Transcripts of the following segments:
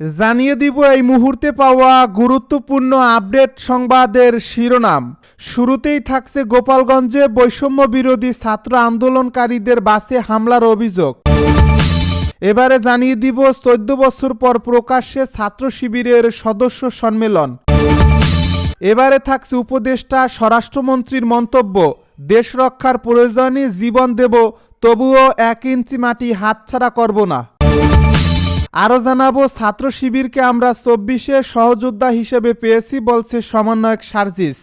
জানিয়ে দিব এই মুহূর্তে পাওয়া গুরুত্বপূর্ণ আপডেট সংবাদের শিরোনাম। শুরুতেই থাকছে গোপালগঞ্জে বৈষম্য বিরোধী ছাত্র আন্দোলনকারীদের বাসে হামলার অভিযোগ। এবারে জানিয়ে দিব চোদ্দ বছর পর প্রকাশ্যে ছাত্র শিবিরের সদস্য সম্মেলন। এবারে থাকছে উপদেষ্টা স্বরাষ্ট্রমন্ত্রীর মন্তব্য, দেশ রক্ষার প্রয়োজনে জীবন দেব, তবুও এক ইঞ্চি মাটি হাতছাড়া করব না। আরও জানাব, ছাত্র শিবিরকে আমরা চব্বিশে সহযোদ্ধা হিসেবে পেয়েছি বলছে সমন্বয়ক সার্জিস।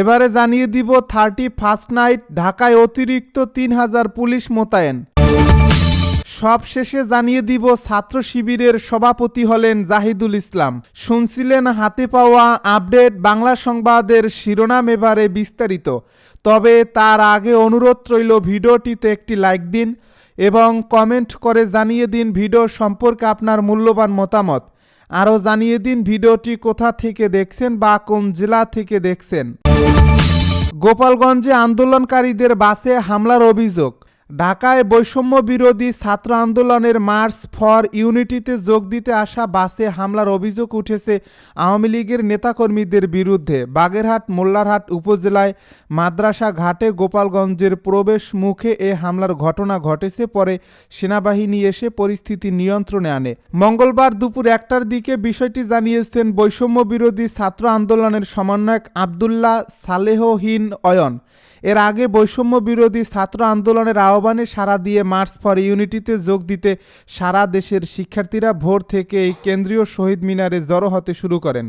এবারে জানিয়ে দিব, থার্টি ফার্স্ট নাইট, ঢাকায় অতিরিক্ত তিন হাজার পুলিশ মোতায়েন। সব শেষে জানিয়ে দিব, ছাত্র শিবিরের সভাপতি হলেন জাহিদুল ইসলাম। শুনছিলেন হাতে পাওয়া আপডেট, বাংলা সংবাদের শিরোনাম এবারে বিস্তারিত। তবে তার আগে অনুরোধ রইল, ভিডিওটিতে একটি লাইক দিন। এবং কমেন্ট করে জানিয়ে দিন ভিডিও সম্পর্কে আপনার মূল্যবান মতামত। আরও জানিয়ে দিন ভিডিওটি কোথা থেকে দেখছেন বা কোন জেলা থেকে দেখছেন। গোপালগঞ্জে আন্দোলনকারীদের বাসে হামলার অভিযোগ। ঢাকায় বৈষম্য বিরোধী ছাত্র আন্দোলনের মার্চ ফর ইউনিটিতে যোগ দিতে আসা বাসে হামলার অভিযোগ উঠেছে আওয়ামী লীগের নেতাকর্মীদের বিরুদ্ধে। বাগেরহাট, মোল্লারহাট উপজেলায় মাদ্রাসা ঘাটে গোপালগঞ্জের প্রবেশ মুখে এ হামলার ঘটনা ঘটেছে। পরে সেনাবাহিনী এসে পরিস্থিতি নিয়ন্ত্রণে আনে। মঙ্গলবার দুপুর একটার দিকে বিষয়টি জানিয়েছেন বৈষম্য বিরোধী ছাত্র আন্দোলনের সমন্বয়ক আবদুল্লাহ সালেহহীন অয়ন। এর আগে বৈষম্য বিরোধী ছাত্র আন্দোলনের আহ্বানে সাড়া দিয়ে মার্চ ফর ইউনিটিতে যোগ দিতে সারা দেশের শিক্ষার্থীরা ভোর থেকে এই কেন্দ্রীয় শহীদ মিনারে জড়ো হতে শুরু করেন।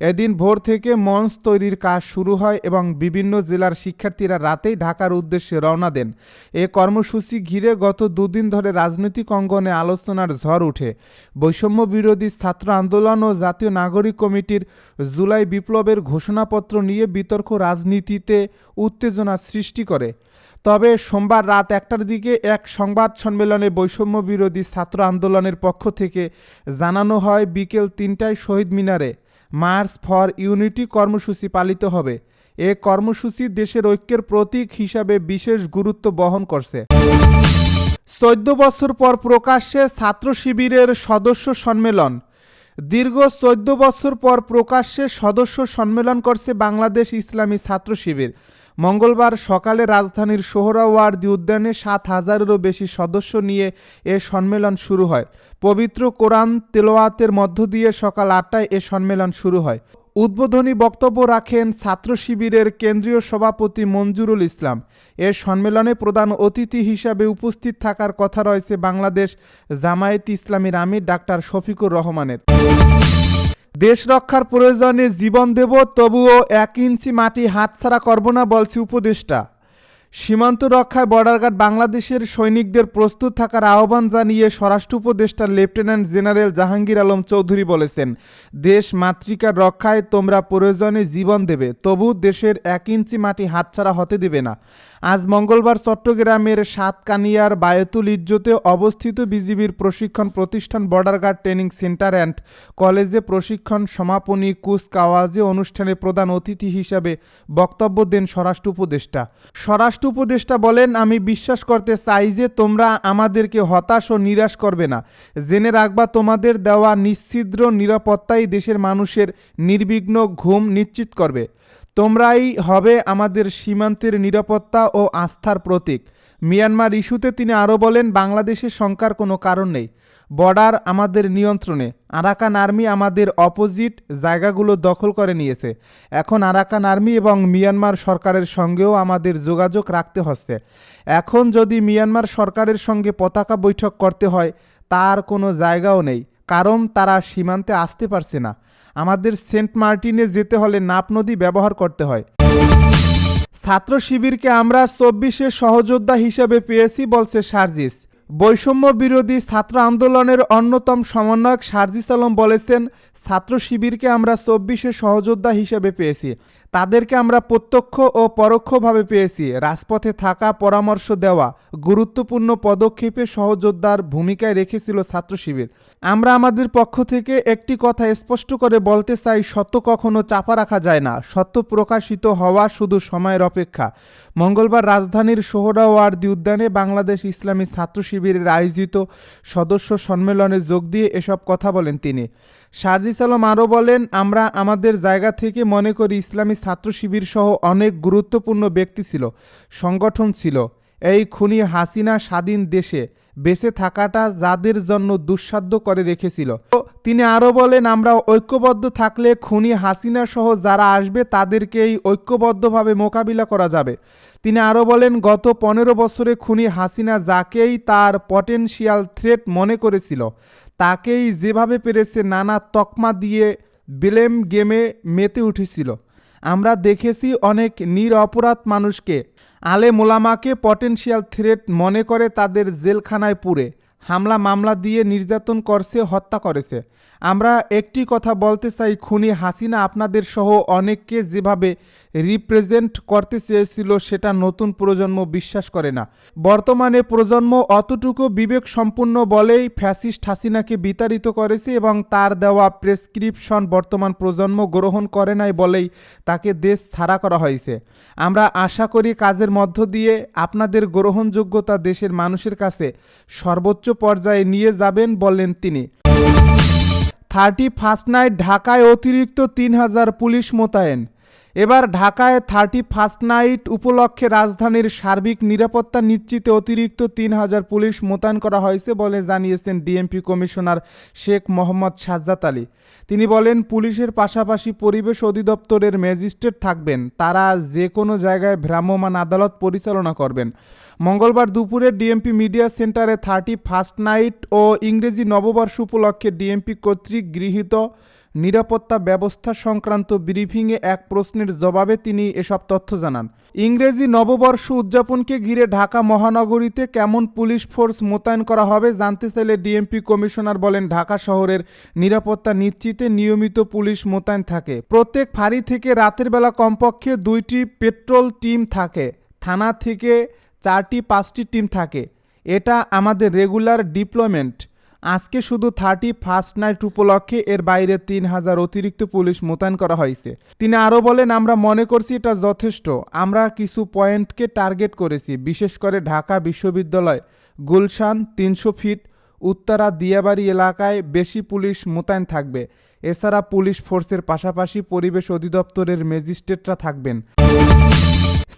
এদিন ভোর থেকে মঞ্চ তৈরির কাজ শুরু হয় এবং বিভিন্ন জেলার শিক্ষার্থীরা রাতেই ঢাকার উদ্দেশ্যে রওনা দেন। এ কর্মসূচি ঘিরে গত দুদিন ধরে রাজনৈতিক অঙ্গনে আলোচনার ঝড় উঠে। বৈষম্য বিরোধী ছাত্র আন্দোলন ও জাতীয় নাগরিক কমিটির জুলাই বিপ্লবের ঘোষণাপত্র নিয়ে বিতর্ক রাজনীতিতে উত্তেজনা সৃষ্টি করে। তবে সোমবার রাত একটার দিকে এক সংবাদ সম্মেলনে বৈষম্য বিরোধী ছাত্র আন্দোলনের পক্ষ থেকে জানানো হয়, বিকেল তিনটায় শহীদ মিনারে মার্চ ফর ইউনিটি কর্মসূচি পালিত হবে। এ কর্মসূচি দেশের ঐক্যের প্রতীক হিসাবে বিশেষ গুরুত্ব বহন করছে। চোদ্দ বছর পর প্রকাশ্যে ছাত্র শিবিরের সদস্য সম্মেলন। দীর্ঘ চোদ্দ বছর পর প্রকাশ্যে সদস্য সম্মেলন করছে বাংলাদেশ ইসলামী ছাত্র শিবির। মঙ্গলবার সকালে রাজধানীর সোহরাওয়ার্দী উদ্যানে সাত হাজারেরও বেশি সদস্য নিয়ে এ সম্মেলন শুরু হয়। পবিত্র কোরআন তেলোয়াতের মধ্য দিয়ে সকাল আটটায় এ সম্মেলন শুরু হয়। উদ্বোধনী বক্তব্য রাখেন ছাত্র শিবিরের কেন্দ্রীয় সভাপতি মঞ্জুরুল ইসলাম। এ সম্মেলনে প্রধান অতিথি হিসাবে উপস্থিত থাকার কথা রয়েছে বাংলাদেশ জামায়াত ইসলামীর আমির ডাক্তার শফিকুর রহমানের। দেশ রক্ষার প্রয়োজনে জীবন দেব, তবুও এক ইঞ্চি মাটি হাতছাড়া করব না বলছে উপদেষ্টা। সীমান্ত রক্ষায় বর্ডার গার্ড বাংলাদেশের সৈনিকদের প্রস্তুত থাকার আহ্বান জানিয়ে স্বরাষ্ট্র উপদেষ্টা লেফটেন্যান্ট জেনারেল জাহাঙ্গীর আলম চৌধুরী বলেছেন, দেশ মাতৃকার রক্ষায় তোমরা প্রয়োজনে জীবন দেবে, তবু দেশের এক ইঞ্চি মাটি হাতছাড়া হতে দেবে না। আজ মঙ্গলবার চট্টগ্রামের সাতকানিয়ার বায়তুল ইজ্জতে অবস্থিত বিজিবির প্রশিক্ষণ প্রতিষ্ঠান border guard training centre and কলেজে প্রশিক্ষণ সমাপনী কুচকাওয়াজে অনুষ্ঠানে প্রধান অতিথি হিসাবে বক্তব্য দেন স্বরাষ্ট্র উপদেষ্টা। স্বরাষ্ট্র উপদেষ্টা বলেন, আমি বিশ্বাস করতে চাই যে তোমরা আমাদেরকে হতাশ ও নিরাশ করবে না। জেনে রাখবা, তোমাদের দেওয়া নিশ্ছিদ্র নিরাপত্তাই দেশের মানুষের নির্বিঘ্ন ঘুম নিশ্চিত করবে। তোমরাই হবে আমাদের সীমান্তের নিরাপত্তা ও আস্থার প্রতীক। মিয়ানমার ইস্যুতে তিনি আরও বলেন বাংলাদেশের শঙ্কার কোনো কারণ নেই। বর্ডার আমাদের নিয়ন্ত্রণে। আরাকান আর্মি আমাদের অপোজিট জায়গাগুলো দখল করে নিয়েছে। এখন আরাকান আর্মি এবং মিয়ানমার সরকারের সঙ্গেও আমাদের যোগাযোগ রাখতে হচ্ছে। এখন যদি মিয়ানমার সরকারের সঙ্গে পতাকা বৈঠক করতে হয়, তার কোনো জায়গাও নেই। কারণ তারা সীমান্তে আসতে পারছে না। আমাদের সেন্ট মার্টিনে যেতে হলে নাপ নদী ব্যবহার করতে হয়। ছাত্র শিবিরকে আমরা চব্বিশে সহযোদ্ধা হিসেবে পেয়েছি, বলছে সার্জিস। বৈষম্য বিরোধী ছাত্র আন্দোলনের অন্যতম সমন্বয়ক সার্জিস আলম বলেছেন, ছাত্র শিবিরকে আমরা চব্বিশে সহযোদ্ধা হিসেবে পেয়েছি। তাদেরকে আমরা প্রত্যক্ষ ও পরোক্ষভাবে পেয়েছি। রাজপথে থাকা পরামর্শ দেওয়া গুরুত্বপূর্ণ পদক্ষেপে সহযোদ্ধার ভূমিকায় রেখেছিল ছাত্র শিবির। আমরা আমাদের পক্ষ থেকে একটি কথা স্পষ্ট করে বলতে চাই, সত্য কখনো চাপা রাখা যায় না। সত্য প্রকাশিত হওয়া শুধু সময়ের অপেক্ষা। মঙ্গলবার রাজধানীর সোহরাওয়ার্দী উদ্যানে বাংলাদেশ ইসলামী ছাত্র শিবিরের আয়োজিত সদস্য সম্মেলনে যোগ দিয়ে এসব কথা বলেন তিনি। সার্জিস আলম আরও বলেন, আমরা আমাদের জায়গা থেকে মনে করি ইসলামী ছাত্র শিবির সহ অনেক গুরুত্বপূর্ণ ব্যক্তি ছিল, সংগঠন ছিল। এই খুনি হাসিনা স্বাধীন দেশে বেঁচে থাকাটা যাদের জন্য দুঃসাধ্য করে রেখেছিল। তিনি আরও বলেন, আমরা ঐক্যবদ্ধ থাকলে খুনি হাসিনা সহ যারা আসবে তাদেরকেই ঐক্যবদ্ধভাবে মোকাবিলা করা যাবে। তিনি আরও বলেন, গত পনেরো বছরে খুনি হাসিনা যাকেই তার পটেনশিয়াল থ্রেট মনে করেছিল, তাকেই যেভাবে পেরেছে নানা তকমা দিয়ে ব্লেম গেমে মেতে উঠেছিল। আমরা দেখেছি অনেক নিরপরাধ মানুষকে। আলে মোলামাকে পটেনশিয়াল থ্রেট মনে করে তাদের জেলখানায় পুরে হামলা মামলা দিয়ে নির্যাতন করছে, হত্যা করেছে। আমরা একটি কথা বলতে চাই, খুনি হাসিনা আপনাদের সহ অনেককে যেভাবে রিপ্রেজেন্ট করতে চেয়েছিল সেটা নতুন প্রজন্ম বিশ্বাস করে না। বর্তমানে প্রজন্ম অতটুকু বিবেক সম্পূর্ণ বলেই ফ্যাসিস্ট হাসিনাকে বিতাড়িত করেছে এবং তার দেওয়া প্রেসক্রিপশন বর্তমান প্রজন্ম গ্রহণ করে নাই বলেই তাকে দেশ ছাড়া করা হয়েছে। আমরা আশা করি কাজের মধ্য দিয়ে আপনাদের গ্রহণযোগ্যতা দেশের মানুষের কাছে সর্বোচ্চ পর্যায়ে নিয়ে যাবেন বললেন তিনি। থার্টি ফার্স্ট নাইট ঢাকায় অতিরিক্ত তিন হাজার পুলিশ মোতায়েন। এবার ঢাকায় থার্টি ফার্স্ট নাইট উপলক্ষে রাজধানীর সার্বিক নিরাপত্তা নিশ্চিতে অতিরিক্ত তিন হাজার পুলিশ মোতায়েন করা হয়েছে বলে জানিয়েছেন ডিএমপি কমিশনার শেখ মোহাম্মদ সাজ্জাদ আলী। তিনি বলেন, পুলিশের পাশাপাশি পরিবেশ অধিদপ্তরের ম্যাজিস্ট্রেট থাকবেন। তারা যে কোনো জায়গায় ভ্রাম্যমাণ আদালত পরিচালনা করবেন। মঙ্গলবার দুপুরে ডিএমপি মিডিয়া সেন্টারে থার্টি ফার্স্ট নাইট ও ইংরেজি নববর্ষ উপলক্ষে ডিএমপি কর্তৃক গৃহীত নিরাপত্তা ব্যবস্থা সংক্রান্ত ব্রিফিংয়ে এক প্রশ্নের জবাবে তিনি এসব তথ্য জানান। ইংরেজি নববর্ষ উদযাপনকে ঘিরে ঢাকা মহানগরীতে কেমন পুলিশ ফোর্স মোতায়েন করা হবে জানতে চাইলে ডিএমপি কমিশনার বলেন, ঢাকা শহরের নিরাপত্তা নিশ্চিতে নিয়মিত পুলিশ মোতায়েন থাকে। প্রত্যেক ফাঁড়ি থেকে রাতের বেলা কমপক্ষে দুইটি পেট্রোল টিম থাকে, থানা থেকে চারটি, পাঁচটি টিম থাকে। এটা আমাদের রেগুলার ডিপ্লয়মেন্ট। আজকে শুধু থার্টি ফার্স্ট নাইট উপলক্ষে এর বাইরে তিন হাজার অতিরিক্ত পুলিশ মোতায়েন করা হয়েছে। তিনি আরও বলেন, আমরা মনে করছি এটা যথেষ্ট। আমরা কিছু পয়েন্টকে টার্গেট করেছি, বিশেষ করে ঢাকা বিশ্ববিদ্যালয়, গুলশান তিনশো ফিট, উত্তরা দিয়াবাড়ি এলাকায় বেশি পুলিশ মোতায়েন থাকবে। এছাড়া পুলিশ ফোর্সের পাশাপাশি পরিবেশ অধিদপ্তরের ম্যাজিস্ট্রেটরা থাকবেন।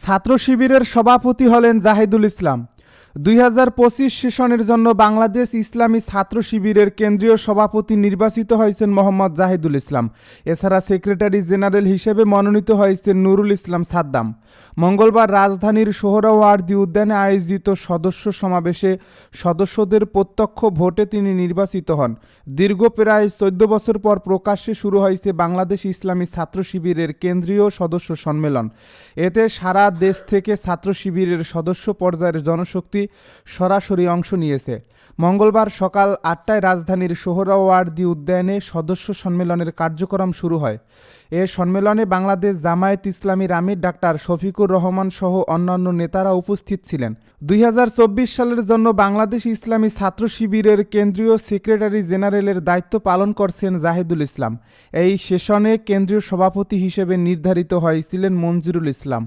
ছাত্র শিবিরের সভাপতি হলেন জাহিদুল ইসলাম। দুই হাজার পঁচিশ সেশনের জন্য বাংলাদেশ ইসলামী ছাত্র শিবিরের কেন্দ্রীয় সভাপতি নির্বাচিত হয়েছেন মোহাম্মদ জাহিদুল ইসলাম। এছাড়া সেক্রেটারি জেনারেল হিসেবে মনোনীত হয়েছেন নুরুল ইসলাম সাদ্দাম। মঙ্গলবার রাজধানীর সোহরাওয়ার্দী উদ্যানে আয়োজিত সদস্য সমাবেশে সদস্যদের প্রত্যক্ষ ভোটে তিনি নির্বাচিত হন। দীর্ঘ প্রায় চোদ্দ বছর পর প্রকাশ্যে শুরু হয়েছে বাংলাদেশ ইসলামী ছাত্র শিবিরের কেন্দ্রীয় সদস্য সম্মেলন। এতে সারা দেশ থেকে ছাত্র শিবিরের সদস্য পর্যায়ের জনশক্তি সরাসরি অংশ নিয়েছে। মঙ্গলবার সকাল আটটায় রাজধানীর সোহরাওয়ার্দী উদ্যানে সদস্য সম্মেলনের কার্যক্রম শুরু হয়। এ সম্মেলনে বাংলাদেশ জামায়াত ইসলামীর আমির ডাক্তার শফিকুর রহমান সহ অন্যান্য নেতারা উপস্থিত ছিলেন। দুই হাজার চব্বিশ সালের জন্য বাংলাদেশ ইসলামী ছাত্র শিবিরের কেন্দ্রীয় সেক্রেটারি জেনারেলের দায়িত্ব পালন করছেন জাহিদুল ইসলাম। এই সেশনে কেন্দ্রীয় সভাপতি হিসেবে নির্ধারিত হয়েছিলেন মঞ্জুরুল ইসলাম।